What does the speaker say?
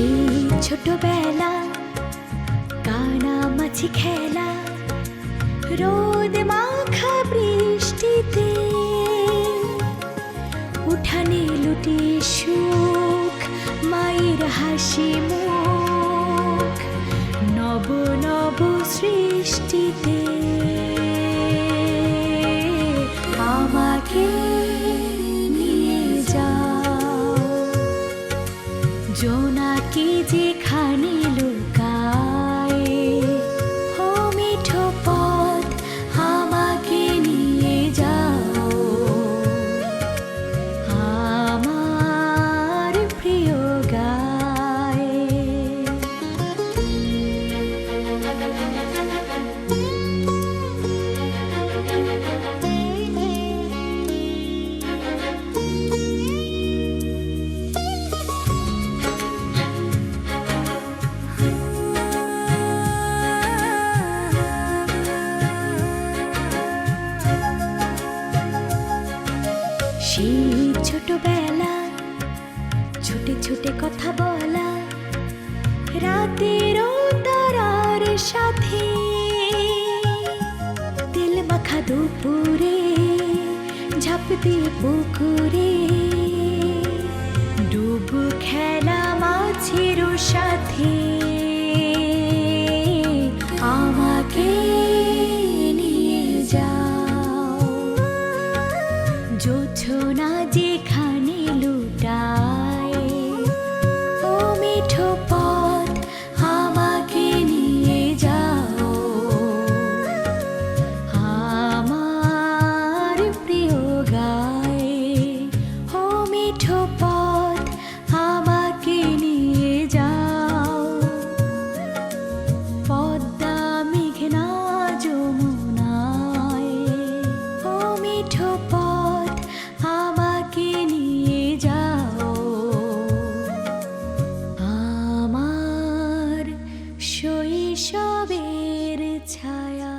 সেই ছোটবেলা, কানা মাছি খেলা, রোদ মাখা বৃষ্টিতে, উঠানে লুটি সুখ, মায়ের হাসি মুখ, নব নব সৃষ্টিতে। আমাকে সেই ছোটবেলা ছুটে ছুটে কথা বলা রাতের তারার সাথে। তেল মাখা দুপুরে ঝাঁপ দিয়ে পুকুরে জোছনা যে নীরবের ছায়া।